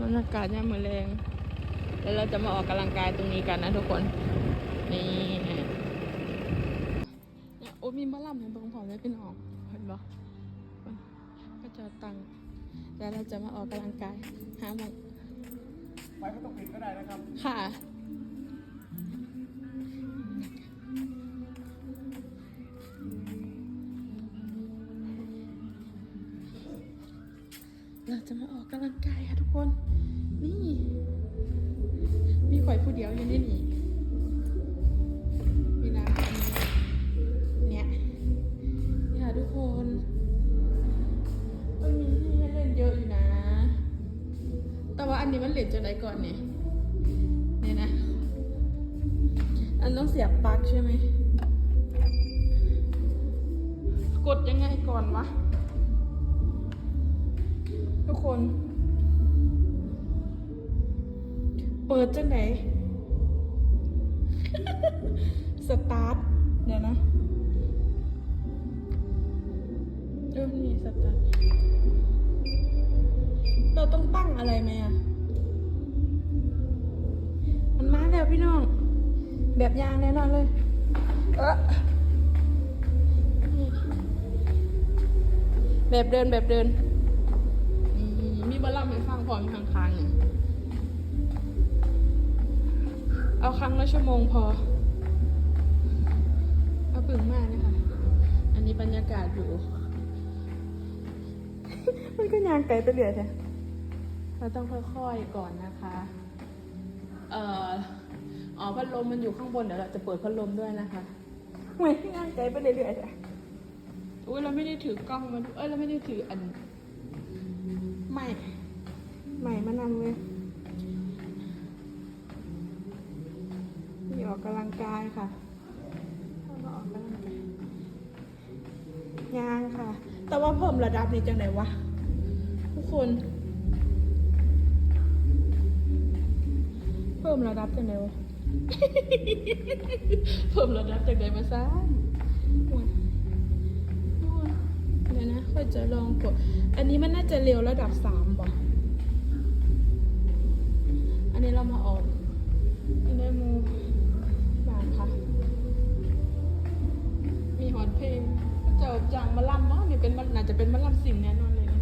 บรรยากาศยามมื้อแรงแล้วเราจะมาออกกำลังกายตรงนี้กันนะทุกคน นี่เนี่ยโอ้มีมะล่ำเห็นบางผอมได้พี่น้องเห็นบ่คนก็จะตังแล้วเราจะมาออกกำลังกายหาหมองไฟไม่ต้องปิดก็ได้นะครับ ค่ะ เราจะมาออกกำลังกายค่ะทุกคน นี่ มีข่อยผู้เดียวอยู่ในนี่มีน้ำอันนี้เนี่ยนี่ค่ะทุกคนมันมีให้เล่นเยอะอยู่นะ แต่ว่าอันนี้มันเหรียญจะไหนก่อนเนี่ยเนี่ยนะ อันต้องเสียบปลั๊กใช่ไหม กดยังไงก่อนวะ คน เปิดจังไหน สตาร์ท เดี๋ยวนะเออนี่สตาร์ท เราต้องตั้งอะไรไหมอะ มันมาแล้วพี่น้อง แบบยางแน่นอนเลย เออแบบเดินแบบเดิน เอาครั้งละชั่วโมงพอเอาปึงมากนะคะ อันนี้บรรยากาศอยู่ มันก็ยางไกลไปเรื่อยใช่เราต้องค่อยๆก่อนนะคะ เอ่ออ๋อพัดลมมันอยู่ข้างบนเดี๋ยวเราจะเปิดพัดลมด้วยนะคะไม่ง่ายใจไปเรื่อยๆจ้ะอุ้ยเราไม่ได้ถือกล้องมาดูเอ้ยเราไม่ได้ถืออันใหม่ใหม่มานำเลย ออกกำลังกายค่ะมาออกกำลังกายยางค่ะ แต่ว่าเพิ่มระดับนี้จังไหนวะ ทุกคน เพิ่มระดับจังไหนวะ เพิ่มระดับจากไหนมาซ่านโอ้ยโอ้ยเดี๋ยวนะค่อยจะลองกด อันนี้มันน่าจะเร็วระดับสามป่อันนี้เรามาออก เป็นมันน่าจะเป็นมาล่ำสิ่งแน่นอนเลยนะ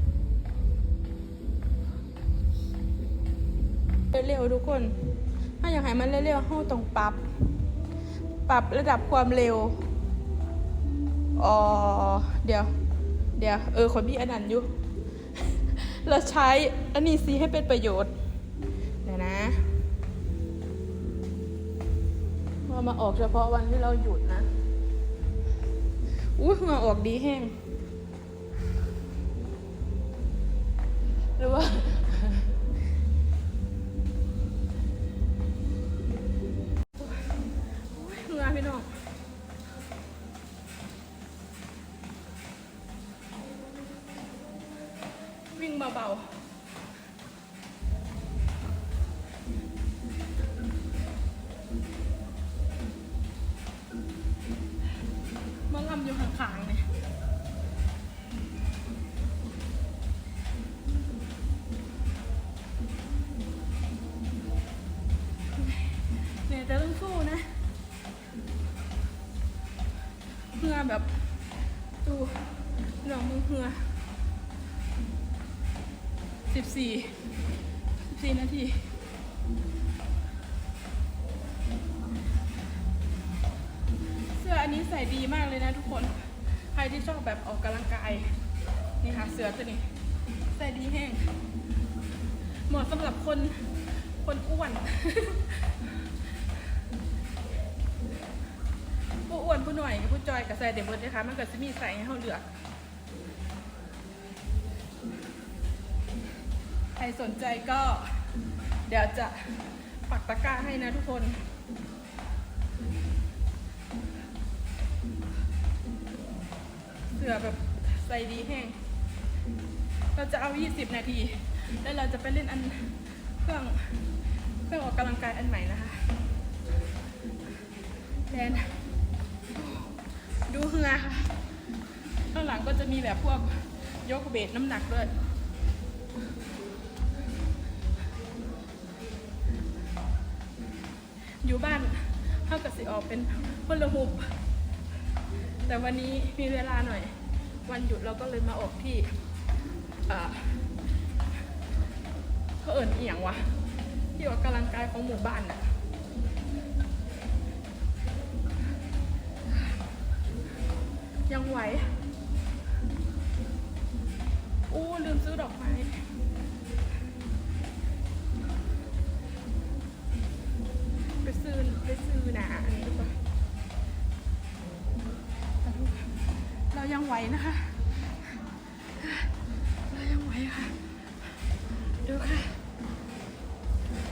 เร็วๆทุกคน ถ้าอยากให้มันเร็วๆห้องต้องปรับ ปรับระดับความเร็ว อ๋อ เดี๋ยว เดี๋ยว เออขอพี่อันนั้นอยู่ เราใช้อันนี้ซีให้เป็นประโยชน์เดี๋ยวนะว่ามาออกเฉพาะวันที่เราหยุดนะ อุ้ยเหงื่อออกดีแห้ง หรือว่าเหงื่อพี่น้อง แบบดูหนองมือเหือสิบสี่สิบสี่นาทีเสื้ออันนี้ใส่ดีมากเลยนะทุกคน ใครที่ชอบแบบออกกำลังกายนี่ค่ะเสื้อตัวนี้ใส่ดีแห้งเหมาะสำหรับคนคนอ้วน หน่อยกับผู้จอยกับใส่เดบเบิร์ดนะคะมันก็จะมีใส่ให้เขาเลือกใครสนใจก็ เดี๋ยวจะปักตะกร้าให้นะทุกคนเสือแบบใส่ดีแห้ง เราจะเอา 20 นาที แล้วเราจะไปเล่นอันเครื่องเครื่องออกกำลังกายอันใหม่นะคะแดน ดูเหงือค่ะ ข้างหลังก็จะมีแบบพวกยกเบสน้ำหนักด้วย อยู่บ้านเท่ากับสิออกเป็นพลหุบ แต่วันนี้มีเวลาหน่อย วันหยุดเราก็เลยมาออกที่เขาเอิญเอียงวะที่ออกกำลังกายของหมู่บ้านน่ะ ยังไหวอู้ลืมซื้อดอกไม้ไปซื้อไปซื้อนาอันนี้ดีกว่าเรายังไหวนะคะ เรายังไหวค่ะ ดูค่ะ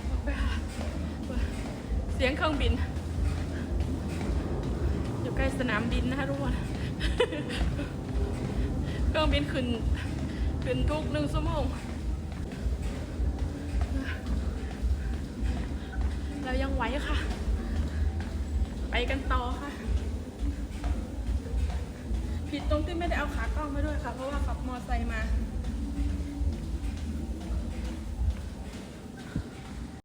ออกไปค่ะ เสียงเครื่องบิน อยู่ใกล้สนามบินนะคะทุกคน เครื่องบินขึ้นขึ้นทุกหนึ่งชั่วโมงเรายังไหวค่ะ ไปกันต่อค่ะ ผิดตรงที่ไม่ได้เอาขากล้องมาด้วยค่ะ เพราะว่าขับมอไซค์มา